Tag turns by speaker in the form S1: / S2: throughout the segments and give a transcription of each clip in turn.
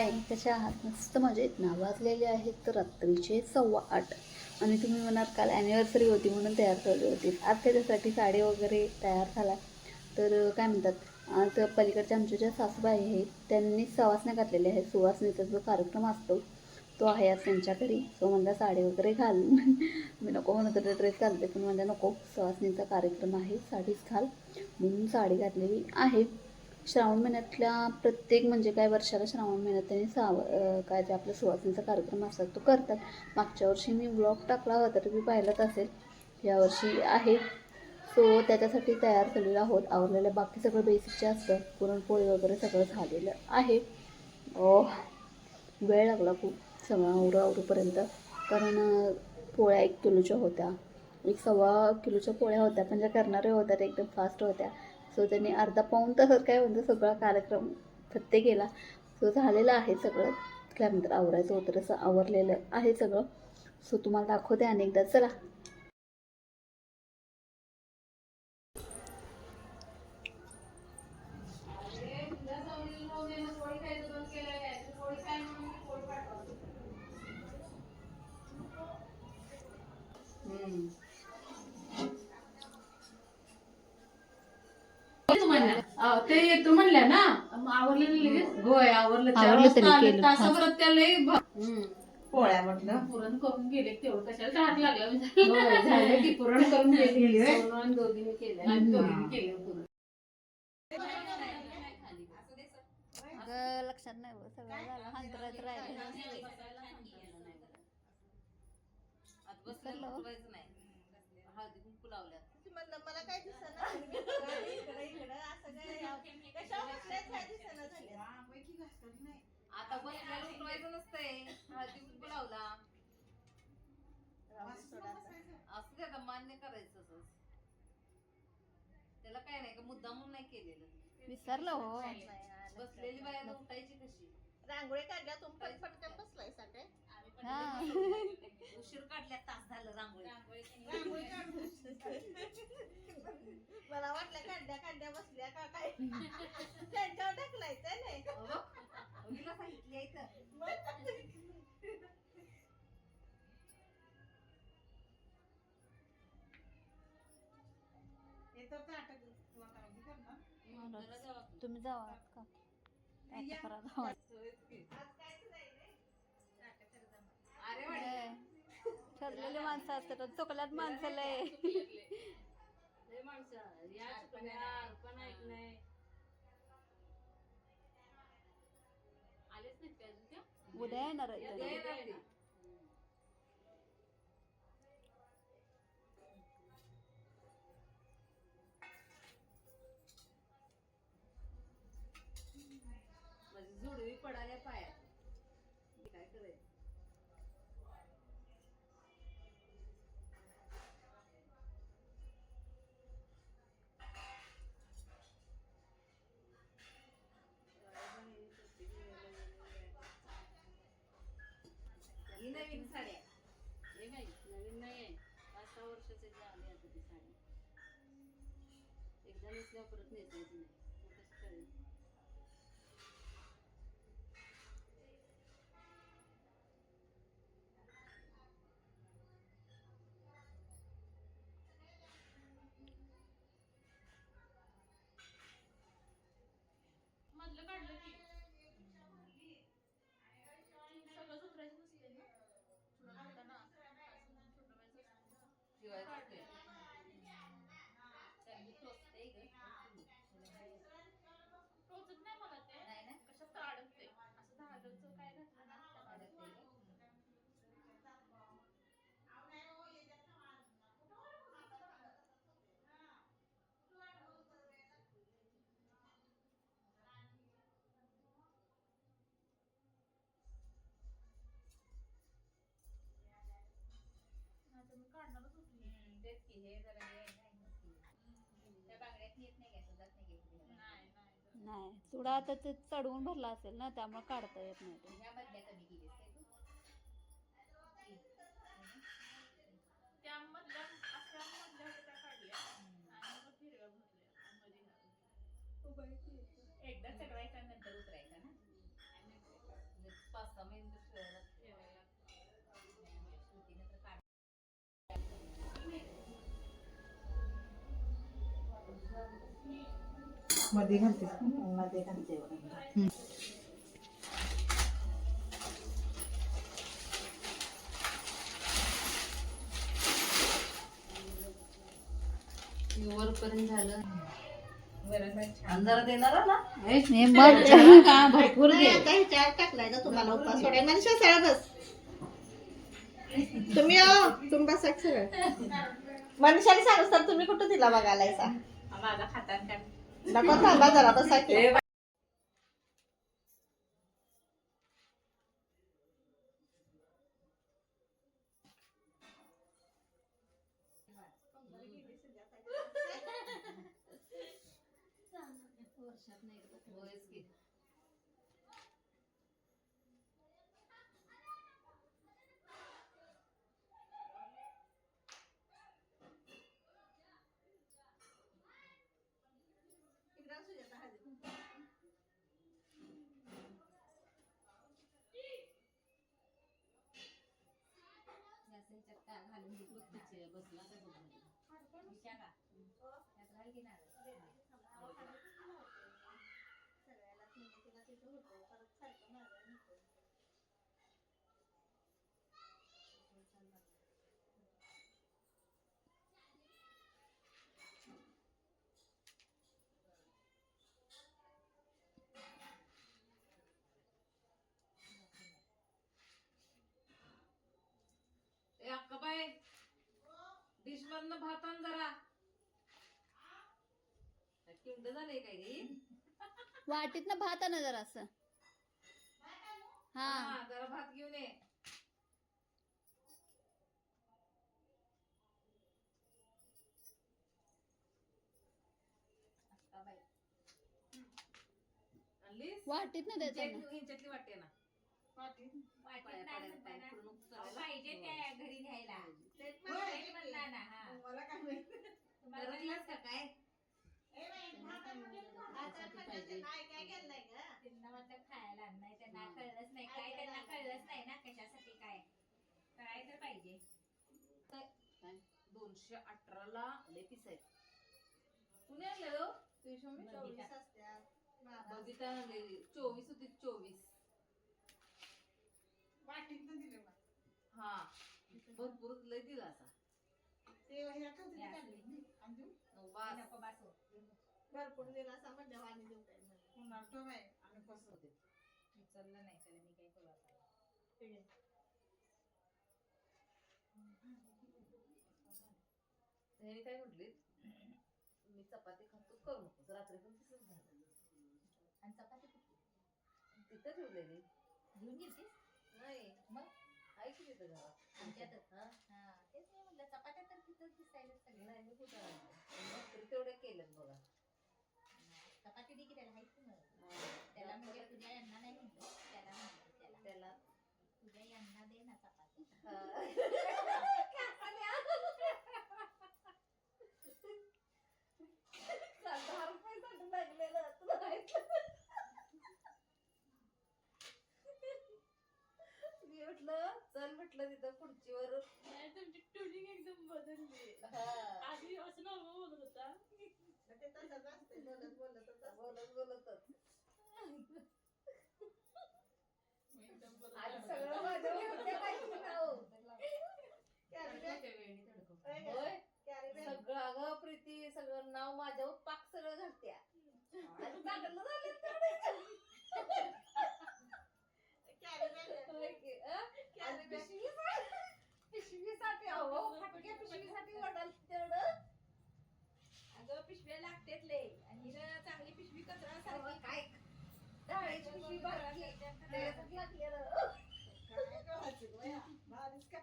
S1: हाय कशा आहात मस्त मजेत ना वाजलेले आहेत तर रात्रीचे सव्वा आठ. आणि तुम्ही म्हणाल काल ॲनिव्हर्सरी होती म्हणून तयार झाली होती. आज त्याच्यासाठी साडी वगैरे तयार झाला. तर काय म्हणतात आज पलीकडच्या आमच्या ज्या सासूबाई आहेत त्यांनी सवासण्या घातलेल्या आहेत. सुवासनेचा जो कार्यक्रम असतो तो आहे आज त्यांच्या घरी. तो म्हणला साडी वगैरे घाल. मी नको म्हणत होते ड्रेस घालते. पण म्हणलं नको सवासनीचा कार्यक्रम आहे साडीच घाल. म्हणून साडी घातलेली आहे. श्रावण महिन्यातल्या प्रत्येक म्हणजे काय वर्षाला श्रावण महिन्यात त्यांनी साव काय ते आपल्या सुवासनीचा कार्यक्रम असतात तो करतात. मागच्या वर्षी मी ब्लॉग टाकला होता तुम्ही पाहिलाच असेल. यावर्षी आहे. सो त्याच्यासाठी तयार झालेलो आहोत. आवरलेलं बाकी सगळं बेसिकचे असतं. पुरणपोळी वगैरे सगळं झालेलं आहे. Oh, वेळ लागला खूप. सगळं आवरू आवरूपर्यंत. कारण पोळ्या एक किलोच्या होत्या. एक सव्वा किलोच्या पोळ्या होत्या पण ज्या करणाऱ्या होत्या त्या एकदम फास्ट होत्या. सो त्यांनी अर्धा पाऊण तासात काय म्हणतो सगळा कार्यक्रम फत्ते केला. सो झालेलं आहे सगळं. काय म्हणतात आवरायचं होतं तसं आवरलेलं आहे सगळं. सो तुम्हाला दाखवते अनेकदा. चला.
S2: ते येतो म्हणल्या ना? मग आवरलं नाही लगेच? होय आवरलं. चार
S1: आवरलं
S2: वाजता आले.
S1: केलं.
S2: तासाभरात त्या लय भ- हम्म.
S3: पोळ्या म्हटलं.
S2: पुरण करून गेले तेवढं कशाला हात लागला
S3: होय, झालं की पुरण करून गेली होय.
S2: सोनू आणि दोघींनी केलं आणि दोघींनी केलं पुरण.
S1: लक्षात नाही सगळं झालं. हंतरात राहिलं.
S3: इकडं, इकडं, असं काय, झालं.
S4: आता बसल्याला उठवायचं नसतंय. हळदी कुंकू लावला. असं ते आता. मान्य करायचं तसंच. त्याला काय नाही का मुद्दा म्हणून नाही केलेलं.
S1: विसरलं हो.
S4: बसलेली बाया उठायची कशी?
S3: रांगोळी काढल्या तुम्ही पटकन बसलाय सगळे.
S1: हा.
S4: उशीर काढल्या तास झालं रांगोळी
S3: रांगोळी काढून मला वाटलं काढल्या काढल्या बसल्या का काय त्यांच्यावर ढकलायचं नाही.
S4: मुलीला सांगितली आहे इथं.
S1: तुम्ही जावा का? आता करा जावा.
S4: अरे
S1: ठरलेली माणसं असतात. चुकल्यात माणसाला
S2: आलेच अजून त्या? एकदा नेसल्यावर परत नेसायची नाही. मग कसं करेल मधलं काढलं की. सगळंच उतरायचं नसते ना? थोडं घालताना. छोटं व्हायचं असतं ना. नाही
S1: तुडा आता ते चढवून भरला असेल ना त्यामुळे काढता येत नाही ते.
S4: ह्या मधल्या कमी केलीस काय तू
S2: त्यामधल्या अशा मधल्या होत्या त्या काढल्या आणि मग हिरव्या भरल्या. आणि मध्ये घातल्या. एकदा सगळ्या
S4: नंतर उतरायचा ना?
S3: मध्ये घालते. मध्ये घालते
S1: वरपर्यंत झालं.
S3: अंधारात येणार ना?
S1: हे मग का भरपूर घे
S3: आता ह्याच्यावर टाकलाय ना तुम्हाला उपास सोडाय मनुष्य सरळ बस. तुम्ही बसा सांगस तर तुम्ही कुठं दिला बघायलायसा
S2: माझा खातात काय
S3: नको थांबा जरा बसा की
S2: बसला ए डिश मधनं भात आण जरा किंड झालंय काय रे?
S1: वाटीत ना भात ना जरा असं. हा.
S2: हा जरा भात घेऊन ये. आणलीस?
S1: वाटीत ना द्यायचं ना
S2: ह्याच्यातली ह्याच्यातली वाटी आहे ना
S4: पाहिजे. त्या घरी
S3: प्लेट
S4: म्हणला ना हा.
S3: मला काय माहिती?
S4: तुम्हाला
S2: काय?
S3: ए बाई, भातामध्ये भातात म्हणजे नाही काय केलंय ग?
S4: त्यांना म्हटलं खायला आण. नाही त्यांना कळलंच नाही. काय त्यांना कळलंच नाही. ना कशासाठी काय. काय तर पाहिजे.
S2: दोनशे अठराला लय पीस आहेत. कुणी हो
S3: चोवीस असत्यात, बारा.
S2: बघितलं आणलेली. चोवीस होती चोवीस. हा. भरपूर लय दिला असा.
S3: ते ह्या
S4: हे
S3: काढली.
S4: असली.
S3: आणि तू?
S2: वास.
S4: नको बासो
S3: भरपूर दिला असा देऊ काय मला.
S4: उचललं नाही त्याला मी काय करू आता.
S2: ह्याने काय म्हटले मी चपाती खातो करू नको रात्री पण तसंच झालं.
S4: आणि चपाती कुठली?
S2: तिथं ठेवलेली.
S4: घेऊन गेलतीस?
S2: नाही.
S4: मग? आमच्यातच
S2: हा
S4: हा तेच मी म्हटलं चपात्या तर तिथंच दिसायला सगळ्या
S2: नाही मी कुठं आणलं? भाकरी तेवढे केलं बघा.
S4: चपाती दे की त्याला हायच मग. त्याला म्हणजे तुझ्या यांना नाही म्हणतो त्याला म्हणतो त्याला
S2: त्याला
S4: तुझ्या यांना दे ना चपाती
S2: दहा रुपयासाठी लागलेलं तुला माहीत मी म्हटलं चल म्हटलं तिथं खुर्चीवर
S5: तुमची ट्युनिंग एकदम बदलली
S2: हा.
S5: आधी असं नॉर्मल बोलत होता
S3: बोलत ते बोलत बोलतच
S2: बोलत बोलतच
S5: एकदम
S2: आज
S5: बदलली.
S2: सगळं माझ्यावर माहिती ना हो.
S3: कॅरी बॅग, होय का?
S2: होय
S3: कॅरी बॅग.
S2: सगळं अगं प्रीती सगळं नाव माझ्यावर पाक सगळं घालत्या आणि चांगलं झालं तेवढं.
S3: Carry bag.
S2: होय की, अं?
S3: कॅरी
S2: आणि
S3: बॅग.
S2: पिशवी- पिशवीसाठी अहो फाटक्या पिशवीसाठी वडाल तेवढं
S4: अगं पिशव्या लागतेच लय आणि हिनं चांगली पिशवी कचरा
S2: अहो,
S4: सारखी
S2: काय डाळीची पिशवी बारकी त्याच्यासाठी लागलेलं
S3: काय गव्हाची गोळ्या? भारीच काय.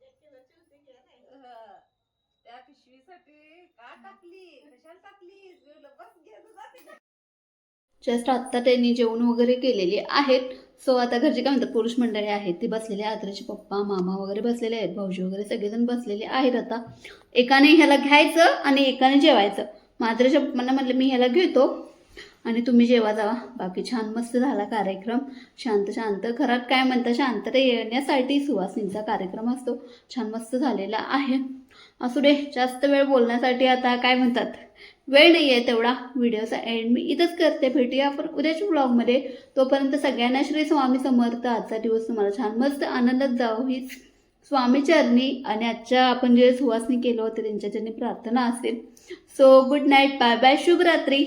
S3: एक किलोची होती की नाही?
S2: हं. त्या पिशवीसाठी का टाकली? कशाला टाकली बस घेत
S1: जस्ट आत्ता त्यांनी जेवण वगैरे केलेली आहेत. सो आता घरचे काय म्हणतात पुरुष मंडळी आहेत ती बसलेले आदराचे आद्रेचे पप्पा मामा वगैरे बसलेले आहेत. भाऊजी वगैरे सगळेजण बसलेले आहेत आता. एकाने ह्याला घ्यायचं आणि एकाने जेवायचं. मग आद्रेच्या पप्पांना म्हटलं मी ह्याला घेतो. आणि तुम्ही जेव्हा जावा बाकी छान मस्त झाला कार्यक्रम. शांत शांत. घरात काय म्हणता? शांतता येण्यासाठी सुवासिनीचा कार्यक्रम असतो. छान मस्त झालेला आहे. असू दे जास्त वेळ बोलण्यासाठी आता काय म्हणतात? वेळ नाही आहे तेवढा. व्हिडिओचा एंड मी इथंच करते. भेटूया आपण उद्याच्या ब्लॉगमध्ये तोपर्यंत सगळ्यांना श्री स्वामी समर्थ. आजचा दिवस तुम्हाला छान मस्त आनंदात जावं. हीच स्वामी चरणी. आणि आजच्या आपण जे सुवासनी केलं होतं त्यांच्या चरणी प्रार्थना असेल. So good night bye bye शुभरात्री.